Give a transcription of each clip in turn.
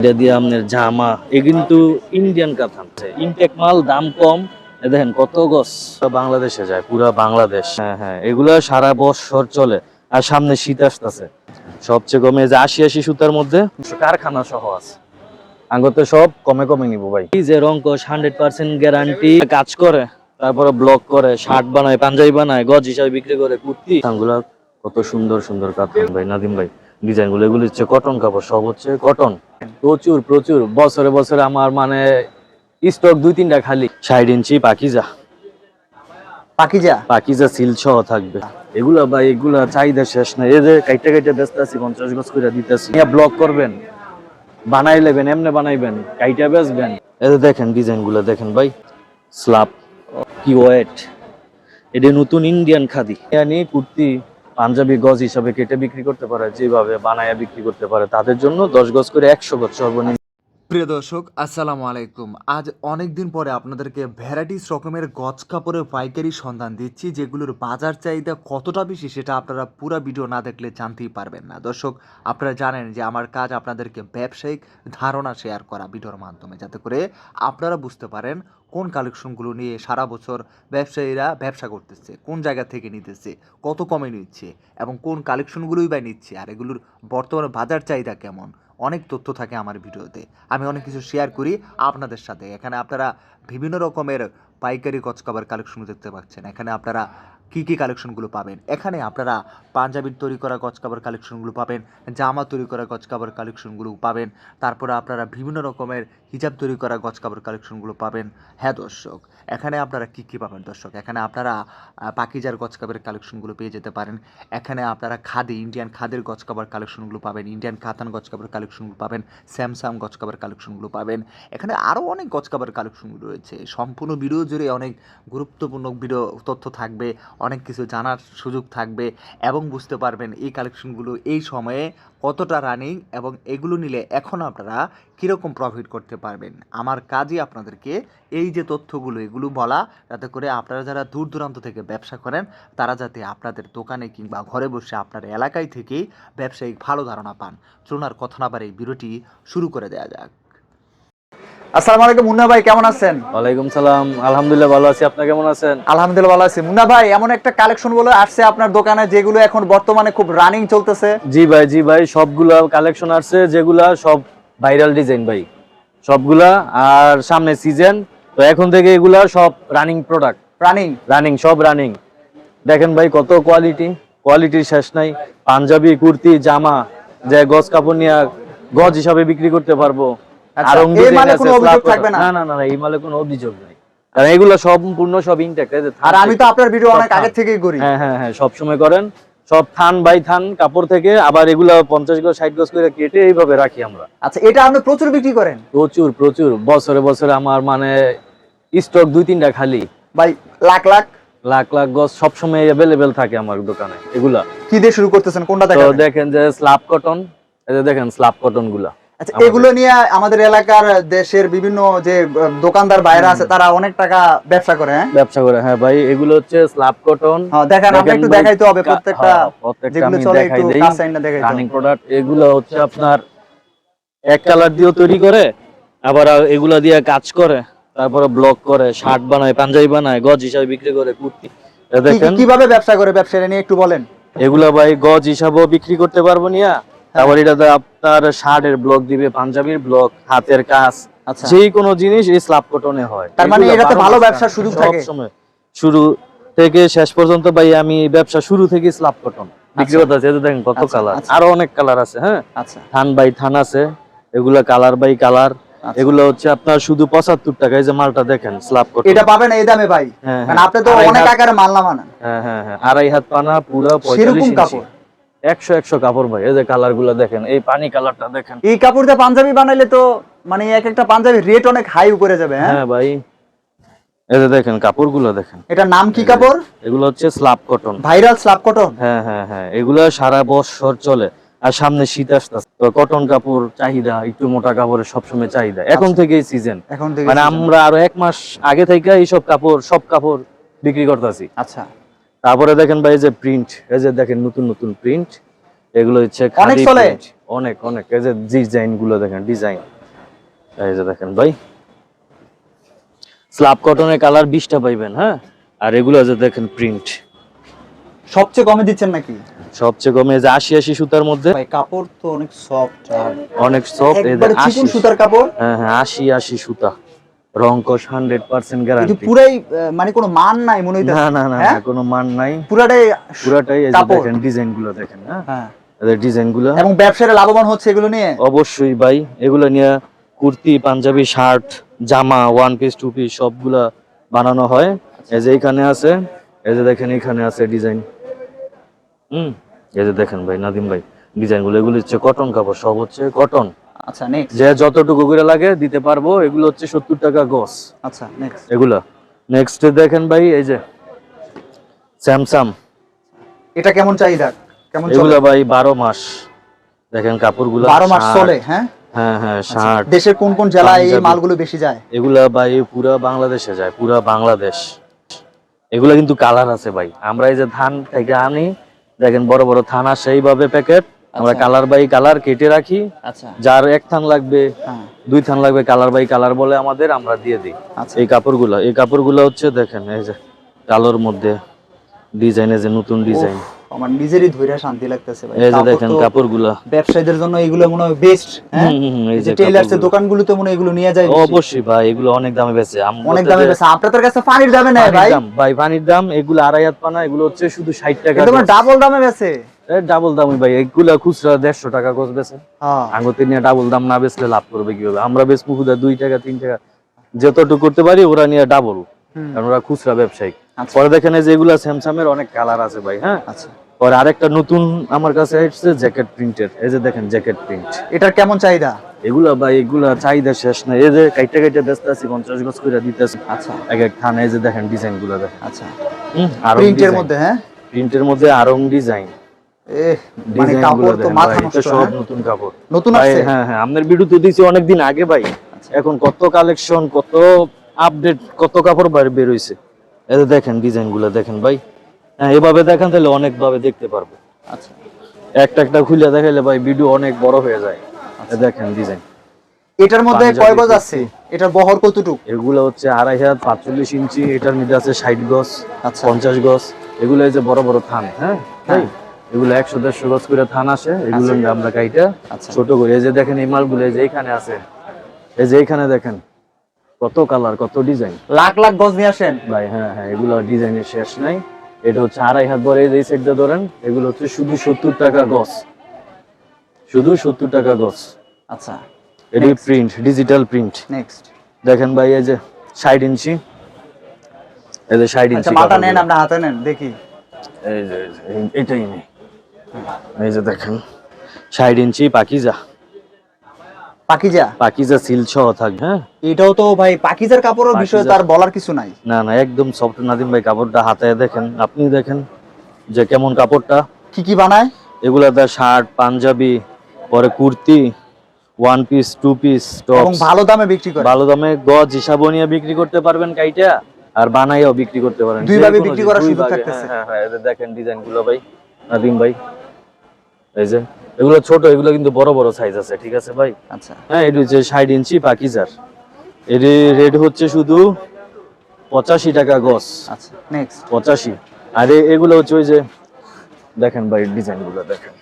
এটা দিয়ে আপনার জামা এ কিন্তু ইন্ডিয়ান কাতান ইনটেক মাল দাম কম। দেখেন কত গছ। বাংলাদেশে যায় পুরা বাংলাদেশ। হ্যাঁ হ্যাঁ এগুলো সারা বছর চলে আর সামনে শীত আসতেছে। সবচেয়ে কমে যে আশি আশি সুতার মধ্যে কারখানা সহ আছে। আঙ্গতে সব কমে কমে নিব ভাই। এই যে রঙ্কশ হান্ড্রেড পার্সেন্ট গ্যারান্টি কাজ করে তারপরে ব্লক করে শার্ট বানায় পাঞ্জাবি বানায় গজ হিসাবে বিক্রি করে কুর্তি। গুলা কত সুন্দর সুন্দর কাতান ভাই নাদিম ভাই। ডিজাইনগুলো এগুলো হচ্ছে কটন কাপড় সব হচ্ছে কটন প্রচুর প্রচুর। বছরে বছরে আমার মানে স্টক দুই তিনটা খালি। ষাট ইঞ্চি পাকিজা। পাকিজা? পাকিজা সিল সহ থাকবে। এগুলা ভাই এগুলা চাহিদা শেষ এই যে কাইটা কাইটা ব্যস্ত আছি পঞ্চাশ গজ করে দিতেছি। ব্লক করবেন। বানাই নেবেন এমনি বানাইবেন। কাইটা বেচবেন। যে দেখেন ডিজাইনগুলো দেখেন ভাই। স্লাব কি ওয়েট এটা নতুন ইন্ডিয়ান খাদি। ইয়ানি কুর্তি। পাঞ্জাবি গজ হিসাবে কেটে বিক্রি করতে পারে, যেভাবে বানায়া বিক্রি করতে পারে, তাদের জন্য দশ গজ করে একশো গজ সর্বনিম্ন। প্রিয় দর্শক, আসসালামু আলাইকুম। আজ অনেক দিন পরে আপনাদেরকে ভ্যারাইটিস রকমের গজ কাপড়ের পাইকারি সন্ধান দিচ্ছি, যেগুলোর বাজার চাহিদা কতটা বেশি সেটা আপনারা পুরো ভিডিও না দেখলে জানতেই পারবেন না। দর্শক, আপনারা জানেন যে আমার কাজ আপনাদেরকে ব্যবসায়িক ধারণা শেয়ার করা ভিডিওর মাধ্যমে, যাতে করে আপনারা বুঝতে পারেন কোন কালেকশনগুলো নিয়ে সারা বছর ব্যবসায়ীরা ব্যবসা করতেছে? কোন জায়গা থেকে নিতেছে? কত কমে নিচ্ছে? এবং কোন কালেকশনগুলোই বা নিচ্ছে? আর এগুলোর বর্তমান বাজার চাহিদা কেমন? অনেক তথ্য থাকে আমার ভিডিওতে। আমি অনেক কিছু শেয়ার করি আপনাদের সাথে। এখানে আপনারা বিভিন্ন রকমের পাইকারি কচকাবার কালেকশন দেখতে পাচ্ছেন। এখানে আপনারা কী কী কালেকশনগুলো পাবেন? এখানে আপনারা পাঞ্জাবির তৈরি করা গজকাবার কালেকশনগুলো পাবেন, জামা তৈরি করা গজকাবার কালেকশনগুলো পাবেন, তারপরে আপনারা বিভিন্ন রকমের হিজাব তৈরি করা গজকাবার কালেকশনগুলো পাবেন। হ্যাঁ দর্শক, এখানে আপনারা কী কী পাবেন দর্শক? এখানে আপনারা পাকিজার গজকাবের কালেকশনগুলো পেয়ে যেতে পারেন। এখানে আপনারা খাদি ইন্ডিয়ান খাদের গজকাবার কালেকশনগুলো পাবেন ইন্ডিয়ান খাতান গজকাবার কালেকশনগুলো পাবেন স্যামসাং গজকাবার কালেকশনগুলো পাবেন। এখানে আরও অনেক গজকাবার কালেকশনগুলো রয়েছে। সম্পূর্ণ ভিডিও জুড়ে অনেক গুরুত্বপূর্ণ ভিডিও তথ্য থাকবে। অনেক কিছু জানার সুযোগ থাকবে এবং বুঝতে পারবেন এই কালেকশনগুলো এই সময়ে কতটা রানিং এবং এগুলো নিলে এখন আপনারা কীরকম প্রফিট করতে পারবেন। আমার কাজই আপনাদেরকে এই যে তথ্যগুলো, এগুলো বলা, যাতে করে আপনারা যারা দূর দূরান্ত থেকে ব্যবসা করেন, তারা যাতে আপনাদের দোকানে কিংবা ঘরে বসে আপনার এলাকায় থেকেই ব্যবসায়িক ভালো ধারণা পান। চলুন আর কথা না বাড়ে এই ভিডিওটি শুরু করে দেওয়া যাক। আসসালামু আলাইকুম মুন্না ভাই কেমন আছেন? ওয়ালাইকুম সালাম আলহামদুলিল্লাহ ভালো আছি। আপনি কেমন আছেন? আলহামদুলিল্লাহ ভালো আছি। মুন্না ভাই এমন একটা কালেকশন বলে আসছে আপনার দোকানে যেগুলো এখন বর্তমানে খুব রানিং চলতেছে? জি ভাই জি ভাই সবগুলা কালেকশন আছে যেগুলা সব ভাইরাল ডিজাইন ভাই। সবগুলা আর সামনে সিজন তো এখন থেকে এগুলা সব রানিং প্রোডাক্ট রানিং রানিং সব রানিং দেখেন ভাই কত কোয়ালিটি কোয়ালিটির শেষ নাই। পাঞ্জাবি কুর্তি জামা যে গজ কাপড় নিয়ে গজ হিসাবে বিক্রি করতে পারব। আরং এই মালে কোনো অভিযোগ থাকবে না? না না না না, এই মালে কোনো অভিযোগ নাই। কারণ এগুলো সম্পূর্ণ সব ইনটেক্ট আর আমি তো আপনার ভিডিও অনেক আগে থেকেই করি। হ্যাঁ হ্যাঁ হ্যাঁ সব সময় করেন। সব থান বাই থান কাপড় থেকে আবার এগুলা পঞ্চাশ গজ ষাট গজ করে কেটে এইভাবে রাখি আমরা। আচ্ছা এটা আপনি প্রচুর বিক্রি করেন? প্রচুর প্রচুর। বছরে বছরে আমার মানে স্টক দুই তিনটা খালি। ভাই লাখ লাখ? লাখ লাখ গজ সবসময় অ্যাভেলেবেল থাকে আমার দোকানে এগুলা। কি দিয়ে শুরু করতেছেন? কোনটা তো দেখেন যে স্ল্যাব কটন এই যে দেখেন স্ল্যাব কটনগুলা। আচ্ছা এগুলো নিয়ে আমাদের এলাকার দেশের বিভিন্ন যে দোকানদার বাইরে আছে তারা অনেক টাকা ব্যবসা করে হ্যাঁ? ব্যবসা করে হ্যাঁ ভাই এগুলো হচ্ছে স্ল্যাব কটন হ্যাঁ, দেখেন আমরা একটু দেখাইতে হবে প্রত্যেকটা হ্যাঁ, প্রত্যেকটা আমি দেখাই দেই। রানিং প্রোডাক্ট এগুলো হচ্ছে আপনার এক কালার দিয়েও তৈরি করে আবার এগুলা দিয়ে কাজ করে তারপরে ব্লক করে শার্ট বানায় পাঞ্জাবি বানায় গজ হিসাবে বিক্রি করে কুর্তি। দেখেন। কীভাবে ব্যবসা করে ব্যবসাটা নিয়ে একটু বলেন। এগুলা ভাই গজ হিসাবেও বিক্রি করতে পারব নিয়া। তারপর এটাতে আপনার শার্টের ব্লক দিবে পাঞ্জাবির ব্লক হাতের কাজ আচ্ছা। যেই কোনো জিনিস এই স্ল্যাব কটনে হয়। তার মানে এটাতে ভালো সুযোগ থাকে? সবসময়। শুরু থেকে শেষ পর্যন্ত ভাই আমি ব্যবসা শুরু থেকে স্ল্যাব কটন বিক্রি আচ্ছা। করতেছি এই যে দেখেন কত কালার আচ্ছা। আরও অনেক কালার আছে হ্যাঁ? আচ্ছা। থান বাই থান আছে এগুলা কালার বাই কালার। এগুলো হচ্ছে আপনার শুধু পঁচাত্তর টাকা এই যে মালটা দেখেন স্ল্যাব কটন এটা পাবেন এই দামে ভাই। হ্যাঁ, হ্যাঁ। আপনি তো অনেক হাত- আকারে মাল না মানান হ্যাঁ হ্যাঁ হ্যাঁ। আড়াই হাত পানা পুরো পঁয়তাল্লিশ কাপড়। একশো একশো কাপড় ভাই এই যে কালারগুলো দেখেন এই পানি কালারটা দেখেন। এই কাপড় দিয়ে পাঞ্জাবি বানাইলে তো মানে এক একটা পাঞ্জাবি রেট অনেক হাই উপরে যাবে হ্যাঁ? হ্যাঁ ভাই। এই যে দেখেন কাপড় এটার নাম কি কাপড়? এগুলো হচ্ছে slab cotton viral slab cotton হ্যাঁ হ্যাঁ হ্যাঁ এগুলো সারা বছর চলে। আর সামনে শীত আসতেছে কটন কাপড় চাহিদা একটু মোটা কাপড়ের সবসময় চাহিদা। এখন থেকেই সিজন এখন থেকে মানে আমরা আরও এক মাস আগে থেকে এইসব কাপড় সব কাপড় বিক্রি করতেছি। আচ্ছা। তারপরে দেখেন ভাই এই যে প্রিন্ট এই যে দেখেন নতুন নতুন প্রিন্ট এগুলো হচ্ছে অনেক চলে? অনেক অনেক এই যে ডিজাইনগুলো দেখেন ডিজাইন এই যে দেখেন ভাই। স্ল্যাব কটনের কালার বিশটা পাইবেন হ্যাঁ? আর এগুলো যে দেখেন প্রিন্ট সবচেয়ে কমে দিচ্ছেন নাকি? সবচেয়ে কমে এই যে আশি আশি সুতার মধ্যে। ভাই কাপড় তো অনেক সফট অনেক সফট এই যে একবারে আশি। চিকন সুতার কাপড়? হ্যাঁ হ্যাঁ আশি আশি সুতা। রংকশ হান্ড্রেড পার্সেন্ট গ্যারান্টি পুরাই মানে কোনো মান নাই মনে হইতেছে। না না না হ্যাঁ? কোনো মান নাই। পুরাটাই পুরাটাই। দেখেন ডিজাইনগুলো দেখেন হ্যাঁ? হ্যাঁ। এদের ডিজাইনগুলো এবং ব্যবসায়ীরা লাভবান হচ্ছে এগুলো নিয়ে? অবশ্যই ভাই এগুলো নিয়ে কুর্তি পাঞ্জাবি শার্ট জামা ওয়ান পিস টু পিস সবগুলা বানানো হয়। এই যে এখানে আছে এই যে দেখেন এখানে আছে ডিজাইন। হুম? এই যে দেখেন ভাই নাদিম ভাই ডিজাইনগুলো এগুলো হচ্ছে কটন কাপড় সব হচ্ছে কটন আচ্ছা নেক্সট যে যতটুকু করে লাগে দিতে পারব এগুলো হচ্ছে সত্তর টাকা গস। আচ্ছা নেক্সট এগুলা। নেক্সট দেখেন ভাই এই যে স্যামসাং। এটা কেমন চাহিদা? কেমন এগুলা ভাই বারো মাস। দেখেন কাপড়গুলো বারো মাস চলে হ্যাঁ? হ্যাঁ হ্যাঁ শার্ট দেশের কোন কোন জেলায় এই মালগুলো বেশি যায়? এগুলা ভাই পুরা বাংলাদেশে যায় পুরা বাংলাদেশ। এগুলা কিন্তু কালার আছে ভাই। আমরা এই যে ধান থেকে আনি দেখেন বড় বড় থান আসে এইভাবে প্যাকেট আমরা আচ্ছা। কালার বাই কালার কেটে রাখি। আচ্ছা। যার এক থান লাগবে হ্যাঁ। দুই থান লাগবে কালার বাই কালার বলে আমাদের আমরা দিয়ে দিই। আচ্ছা। এই কাপড়গুলো এই কাপড়গুলো হচ্ছে দেখেন এই যে কালোর মধ্যে ডিজাইন এই যে নতুন ডিজাইন। আমার নিজেরই ধৈর্য শান্তি লাগতেছে ভাই। এই যে দেখেন কাপড়গুলো। ব্যবসায়ীদের জন্য এগুলো মনে হয় বেস্ট হ্যাঁ? এই যে টেইলার্স এর দোকানগুলোতে মনে এগুলো নিয়ে যায় অবশ্যই ভাই এগুলো অনেক দামে বেচে। অনেক দামে আপনাদের কাছে পানির দামে ভাই? পানির দাম এগুলো আড়াই হাত পানা এগুলো হচ্ছে শুধু টাকা ডাবল দামে বেচে। ডাবল দামই ভাই এগুলা খুচরা দেড়শো টাকা গজ বেছে হ্যাঁ। নিয়ে ডাবল দাম না বেচলে লাভ করবে কীভাবে? আমরা বেচ মুখুদা দুই টাকা তিন টাকা। যতটুকু করতে পারি ওরা নিয়ে ডাবল কারণ ওরা খুচরা ব্যবসায়িক। আচ্ছা। পরে দেখেন যে এগুলা স্যামসাং এর অনেক কালার আছে ভাই হ্যাঁ? আচ্ছা। পরে আরেকটা নতুন আমার কাছে এসেছে জ্যাকেট প্রিন্টের এই যে দেখেন জ্যাকেট প্রিন্ট এটার কেমন চাহিদা? এগুলা ভাই এগুলা চাহিদা শেষ নাই। এই যে কাইটা কাইটা ব্যস্ত আছি পঞ্চাশ গজ করে দিতেছি। আচ্ছা। এক এক থানে এই যে দেখেন ডিজাইনগুলো দেখেন। আচ্ছা। আরং প্রিন্টের মধ্যে হ্যাঁ? প্রিন্টের মধ্যে আরং ডিজাইন মানে কাপড় তো মাথা নষ্ট সব হ্যাঁ? নতুন কাপড়। নতুন আসছে? হ্যাঁ হ্যাঁ আপনার ভিডিও তো দিছি অনেকদিন আগে ভাই। আচ্ছা। এখন কত কালেকশন কত আপডেট কত কাপড় বের হইছে। এই দেখেন ডিজাইন দেখেন ভাই। হ্যাঁ এভাবে দেখেন তাহলে অনেক ভাবে দেখতে পারব। আচ্ছা। একটা একটা খুলে দেখাইলে ভাই ভিডিও অনেক বড় হয়ে যায়। দেখেন ডিজাইন এটার মধ্যে কয় গজ আছে? এটার বহর কতটুকু? এগুলো হচ্ছে আড়াই হাজার পাঁচচল্লিশ ইঞ্চি এটার মধ্যে আছে ষাট গজ আচ্ছা। পঞ্চাশ গজ। এগুলো এই যে বড় বড় থান হ্যাঁ? হ্যাঁ। এগুলো একশো দেড়শো গজ করে থান আসে এগুলো আমরা কাইটা আচ্ছা। ছোট করে। এই যে দেখেন এই মালগুলো যে এইখানে আছে। এই যে এইখানে দেখেন কত কালার কত ডিজাইন। লাখ লাখ গজ নিয়ে আসেন? ভাই হ্যাঁ হ্যাঁ এগুলো ডিজাইনের শেষ নাই। এটা হচ্ছে আড়াই হাত বড় এই সাইডটা ধরেন এগুলো হচ্ছে শুধু সত্তর টাকা গজ। শুধু সত্তর টাকা গজ। আচ্ছা। এটি প্রিন্ট ডিজিটাল প্রিন্ট নেক্সট দেখেন ভাই এই যে ষাট ইঞ্চি। এই যে ষাট আচ্ছা ইঞ্চি মাথা। নেন আপনি হাতে নেন দেখি। এই যে এটাই নেই। এই যে দেখেন ষাট ইঞ্চি পাকিজা। পাকিজা? পাকিজা সিল সহ থাকবে হ্যাঁ? এটাও তো ভাই পাকিজার কাপড়ের বিষয়ে তার বলার কিছু নাই। না না একদম সফট নাদিম ভাই কাপড়টা হাতে দেখেন আপনি দেখেন যে কেমন কাপড়টা। কি কি বানায়? এগুলা দা শার্ট পাঞ্জাবি পরে kurti one piece two piece top ভালো দামে বিক্রি করে। ভালো দামে গজ হিসাবও নিয়ে বিক্রি করতে পারবেন কাইটা আর বানাইও বিক্রি করতে পারেন দুই যে ভাবে কোনো বিক্রি করার সুযোগ থাকতেছে। হ্যাঁ হ্যাঁ দেখেন ডিজাইনগুলো ভাই নাদিম ভাই। এই যে এগুলো ছোট এগুলো কিন্তু বড় বড় সাইজ আছে ঠিক আছে ভাই? আচ্ছা। হ্যাঁ এটি হচ্ছে ষাট ইঞ্চি পাকিজার। এর রেট হচ্ছে শুধু পঁচাশি টাকা গজ। আচ্ছা নেক্সট পঁচাশি। আর এগুলো হচ্ছে ওই যে দেখেন ভাই ডিজাইনগুলো দেখেন।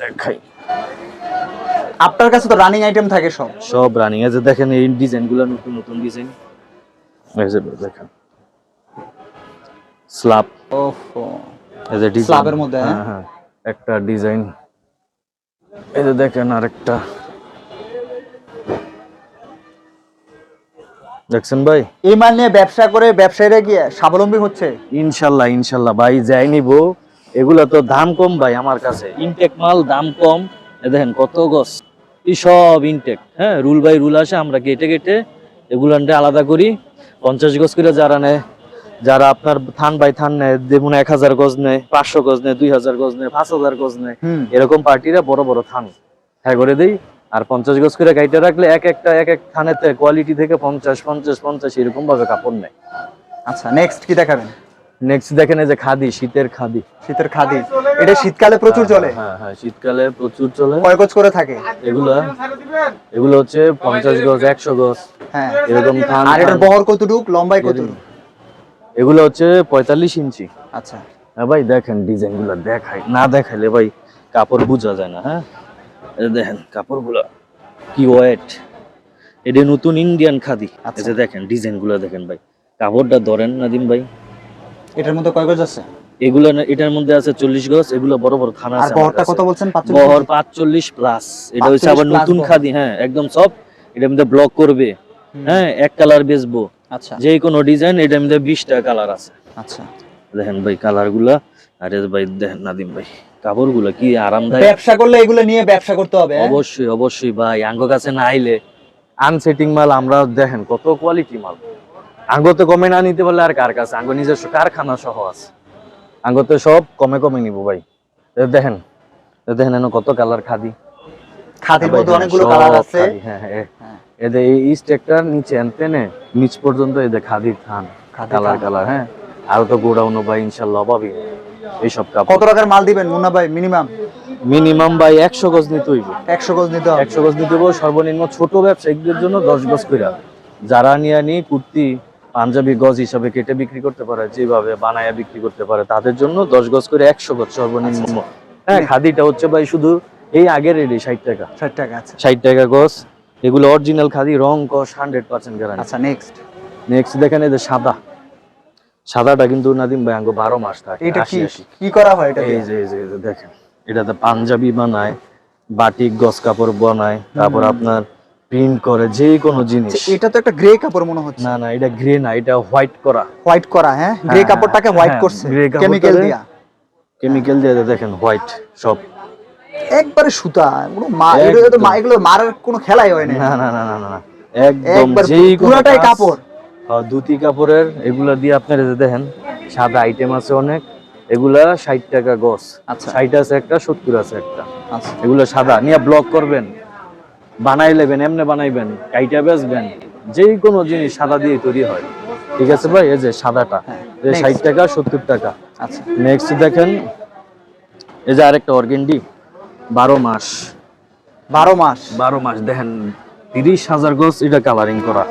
দেখাই। আপনার কাছে তো রানিং আইটেম থাকে সব। সব রানিং যে দেখেন এই ডিজাইনগুলো নতুন নতুন ডিজাইন। এই যে দেখেন। স্ল্যাব ওহো। এই যে ডিজাইন স্ল্যাবের মধ্যে, হ্যাঁ? হ্যাঁ হ্যাঁ। একটা ডিজাইন। এই যে দেখেন আরেকটা। দেখছেন ভাই? এই মাল নিয়ে ব্যবসা করে ব্যবসায়ীরা গিয়ে স্বাবলম্বী হচ্ছে। ইনশাল্লাহ ইনশাল্লাহ। ভাই যাই নিবো এগুলো তো দাম কম ভাই আমার কাছে। ইনটেক মাল দাম কম। এ দেখেন কত গছ। এই সব ইনটেক হ্যাঁ রুল বাই রুল আসে আমরা কেটে কেটে এগুলো আলাদা করি। পঞ্চাশ গজ করে যারা নেয় যারা আপনার থান বাই থান নেয় যেমন এক হাজার গজ নেয় পাঁচশো গজ নেয় দুই হাজার গজ নেয় পাঁচ হাজার গজ নেয় এরকম পার্টিরা বড় বড় থান। হ্যাঁ করে দেই। আর পঞ্চাশ গজ করে গাইতে রাখলে এক একটা এক এক থানেতে কোয়ালিটি থেকে পঞ্চাশ পঞ্চাশ পঞ্চাশ এরকম ভাবে কাপড় নেয়। আচ্ছা নেক্সট কি দেখাবেন? নেক্সট দেখেন এই যে খাদি শীতের খাদি। শীতের খাদি। এটা শীতকালে প্রচুর চলে? হ্যাঁ হ্যাঁ শীতকালে প্রচুর চলে। কয় গজ করে থাকে? এগুলা এগুলো হচ্ছে পঞ্চাশ গজ একশো গজ। হ্যাঁ। এরকম থান। আর এটার বহর কতটুক লম্বাই কতটুক? এগুলো হচ্ছে পঁয়তাল্লিশ ইঞ্চি। আচ্ছা। হ্যাঁ ভাই দেখেন ডিজাইনগুলো দেখাই। না দেখাইলে ভাই কাপড় বোঝা যায় না হ্যাঁ? দেখেন কাপড়গুলো কি ওয়েট এটা নতুন ইন্ডিয়ান খাদি। আচ্ছা। দেখেন ডিজাইনগুলো দেখেন ভাই। কাপড়টা ধরেন নাদিম ভাই। এটার মধ্যে কয় গজ আছে? এগুলো এটার মধ্যে আছে চল্লিশ গজ এগুলো বড় বড় খানা আছে। কত বলছেন? বহর পাঁচচল্লিশ প্লাস এটা হচ্ছে আবার নতুন খাদি হ্যাঁ একদম সব এটার মধ্যে ব্লক করবে। হ্যাঁ এক কালার বেচবো। আচ্ছা। যে কোনো ডিজাইন এটার মধ্যে বিশটা কালার আছে। আচ্ছা। দেখেন ভাই কালারগুলা। আরে ভাই দেখেন নাদিম ভাই কাপড়গুলা কি আরামদায়ক। ব্যবসা করলে এগুলো নিয়ে ব্যবসা করতে হবে হ্যাঁ? অবশ্যই অবশ্যই ভাই আঙ্গ কাছে না আইলে আনসেটিং মাল আমরা দেখেন কত কোয়ালিটি মাল। আঙ্গতে কমে না নিতে পারলে আর কার কাছে? আঙ্গ নিজস্ব কারখানা সহ আছে। আঙ্গতে সব কমে কমে নিব ভাই। দেখেন দেখেন এনে কত কালার খাদি। খাদির ভাই, মধ্যে অনেকগুলো কালার আছে। হ্যাঁ হ্যাঁ। এদের এই স্টেকটার নিচে আনতেনে নিচ পর্যন্ত এদের খাদির থান কালার কালার হ্যাঁ? আর তো গোডাউন ভাই ইনশাল্লাহ নেই। এইসব কত টাকার মাল দিবেন মুন্না ভাই মিনিমাম মিনিমাম ভাই একশো গজ নিতে হইব। একশো গজ নিতে হবে। একশো গজ নিতে হবে সর্বনিম্ন ছোট ব্যবসায়িকদের জন্য দশ গজ করে যারা নিয়ে নি কুর্তি পাঞ্জাবি গজ হিসাবে কেটে বিক্রি করতে পারে যেভাবে বানায়া বিক্রি করতে পারে তাদের জন্য দশ গজ করে একশো গজ সর্বনিম্ন। হ্যাঁ খাদিটা হচ্ছে ভাই শুধু এই আগের রেডি ষাট টাকা। ষাট টাকা আছে ষাট টাকা গজ এগুলো অরিজিনাল খাদি রং কস হান্ড্রেড পার্সেন্ট গ্যারান্টি আচ্ছা নেক্সট নেক্সট দেখেন এই যে সাদা। সাদাটা কিন্তু নাদিম ভাই আঙ্গ বারো মাস থাকে এটা কি কি করা হয় এটা এই যে এই যে দেখেন এটাতে পাঞ্জাবি বানায় বাটিক গস কাপড় বানায় তারপর আপনার প্রিন্ট করে যে কোনো জিনিস। আচ্ছা, এটা তো একটা গ্রে কাপড় মনে হচ্ছে। না না এটা গ্রে না এটা হোয়াইট করা। হোয়াইট করা হ্যাঁ? গ্রে হ্যাঁ, কাপড়টাকে হোয়াইট হ্যাঁ, করছে। কেমিক্যাল দিয়া। কেমিক্যাল দিয়ে দেখেন হোয়াইট সব। একবারে সুতা মা এগুলো তো মা- এগুলো মারার কোনো খেলাই হয় না না না না না একদম যেই পুরাটাই কাপড়। হ্যাঁ, কাপড়ের এগুলা দিয়ে আপনার যে দেখেন সাদা আইটেম আছে অনেক এগুলা ষাট টাকা গছ আচ্ছা। ষাট আছে একটা সত্তর আছে একটা। আচ্ছা। এগুলো সাদা নিয়ে ব্লক করবেন। বানাই নেবেন এমনি বানাইবেন কাইটা বেচবেন। যে কোনো জিনিস সাদা দিয়ে তৈরি হয়। ঠিক আছে ভাই? এই যে সাদাটা। হ্যাঁ, এই ষাট টাকা সত্তর টাকা। আচ্ছা। নেক্সট দেখেন এই যে আরেকটা অর্গেন্ডি। বারো মাস। বারো মাস? বারো মাস দেখেন তিরিশ হাজার গজ এটা কালারিং করা।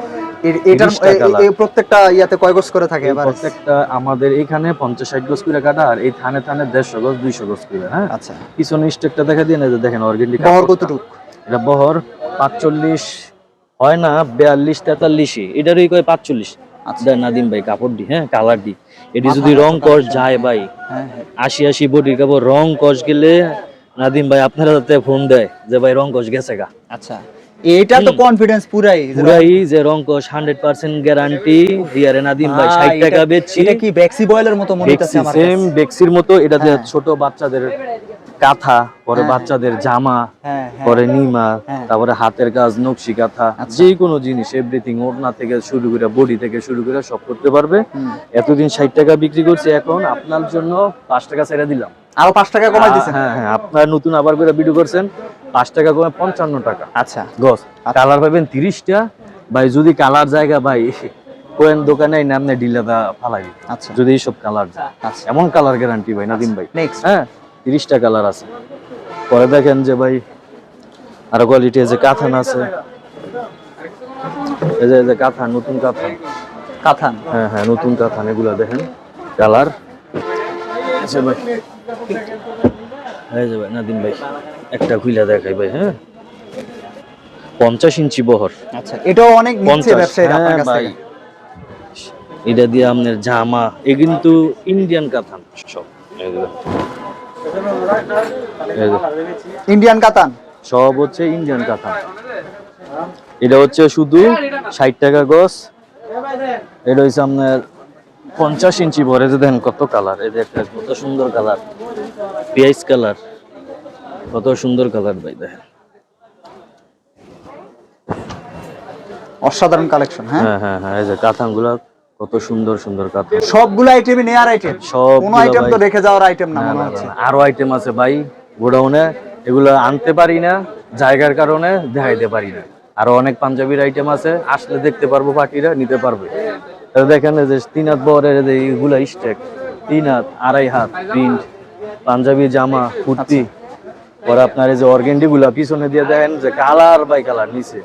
এটার 30 টা এ- colour। এ প্রত্যেকটা ইয়াতে কয় গজ করে থাকে প্রত্যেকটা আমাদের এখানে পঞ্চাশ ষাট গজ করে কাটা আর এই থানে থানে দেড়শো গজ দুইশো গজ করে হ্যাঁ? আচ্ছা। পিছনে স্টেকটা দেখা দিয়ে না দেখেন অর্গেন্ডি বহর কতটুক? এটা বহর পাঁচচল্লিশ হয় না বিয়াল্লিশ তেতাল্লিশই। এটারই কয় পাঁচচল্লিশ? আচ্ছা। দেন নাদিম ভাই কাপড় দি হ্যাঁ কালার দি। এটি যদি রং কস যায় ভাই। হ্যাঁ হ্যাঁ। আশি আশি বডির কাপড় রং কস গেলে নাদিম ভাই আপনারা যাতে ফোন দেয় যে ভাই রং কস গেছে গা আচ্ছা এটা তো কনফিডেন্স পুরাই পুরাই যে রং কস হান্ড্রেড পার্সেন্ট গ্যারান্টি দিয়ারে নাদিম ভাই ভাই, ষাট এটা- টাকা বেচছি এটা কি ব্যাক্সি বয়েলের মতো মনে হচ্ছে আমার সেম। বেক্সির মতো এটাতে হ্যাঁ। ছোট বাচ্চাদের কাঁথা পরে হ্যাঁ। বাচ্চাদের জামা হ্যাঁ হ্যাঁ। পরে নিমা। তারপরে হাতের কাজ নকশি কাঁথা আচ্ছা। যে কোনো জিনিস এভরিথিং ওড়না থেকে শুরু করে বডি থেকে শুরু করে সব করতে পারবে। এতদিন ষাট টাকা বিক্রি করছি এখন আপনার জন্য পাঁচ টাকা ছেড়ে দিলাম। আরও পাঁচ টাকা কমাই হ্যাঁ হ্যাঁ আপনার নতুন আবার করে ভিডিও করছেন পাঁচ টাকা কমে পঞ্চান্ন টাকা। আচ্ছা। গছ কালার পাবেন তিরিশটা। ভাই যদি কালার জায়গা ভাই কোয়েন দোকানে নামনে ডিলাদা ফালাই আচ্ছা। যদি এইসব কালার যায়। আচ্ছা। এমন কালার গ্যারান্টি ভাই নাদিম ভাই। নেক্সট হ্যাঁ। তিরিশটা কালার আছে। পরে দেখেন যে ভাই আরও কোয়ালিটি আছে কাথান আছে। এই যে যে কাথান নতুন কাথান। কাথান? হ্যাঁ হ্যাঁ নতুন কাথান এগুলা দেখেন কালার আচ্ছা ভাই এই যে ভাই নাদিম ভাই একটা খুইলা দেখাই ভাই হ্যাঁ। পঞ্চাশ ইঞ্চি বহর। আচ্ছা এটাও অনেক নিচ্ছে পঞ্চাশ আপনার হ্যাঁ কাছ ভাই। থেকে? এটা দিয়ে আপনার জামা এ কিন্তু ইন্ডিয়ান কাথান সব। ইন্ডিয়ান কাতান সব হচ্ছে ইন্ডিয়ান কাতান এটা হচ্ছে শুধু ষাট টাকা গছ এটা হচ্ছে আপনার পঞ্চাশ ইঞ্চি ভরে যে দেখেন কত কালার এই যে একটা কত সুন্দর কালার পেঁয়াজ কালার কত সুন্দর কালার ভাই দেখেন। অসাধারণ কালেকশন হ্যাঁ? হ্যাঁ হ্যাঁ হ্যাঁ এই যে কাতানগুলা কত সুন্দর সুন্দর কাতান সবগুলো আইটেমই নেয়ার আইটেম সব কোন আইটেম তো রেখে যাওয়ার আইটেম না মনে হচ্ছে। আরও আইটেম আছে ভাই গোডাউনে। এগুলো আনতে পারি না জায়গার কারণে দেখাইতে পারি না। আরও অনেক পাঞ্জাবির আইটেম আছে আসলে দেখতে পারব পার্টিরা নিতে পারবে। দেখেন যে তিন হাত বহরের যে এগুলা স্টেক তিন হাত আড়াই হাত প্রিন্ট পাঞ্জাবি জামা কুর্তি। পরে আপনার এই যে অর্গেন্ডি গুলা পিছনে দিয়ে দেখেন যে কালার বাই কালার নিচে।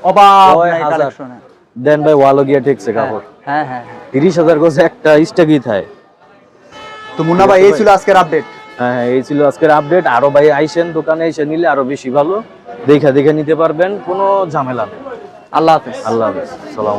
দেন ভাই ওয়ালো গিয়া ঠেকছে কাপড়। হ্যাঁ হ্যাঁ হ্যাঁ। তিরিশ হাজার কোসে একটা স্টেকই থাকে তো মুন্না ভাই এই ছিল আজকের আপডেট হ্যাঁ হ্যাঁ এই ছিল আজকের আপডেট আরও ভাই আইসেন দোকানে এসে নিলে আরও বেশি ভালো। দেখা দেখে নিতে পারবেন কোনো ঝামেলা নেই। আল্লাহ হাফেজ। আল্লাহ হাফেজ। সালাম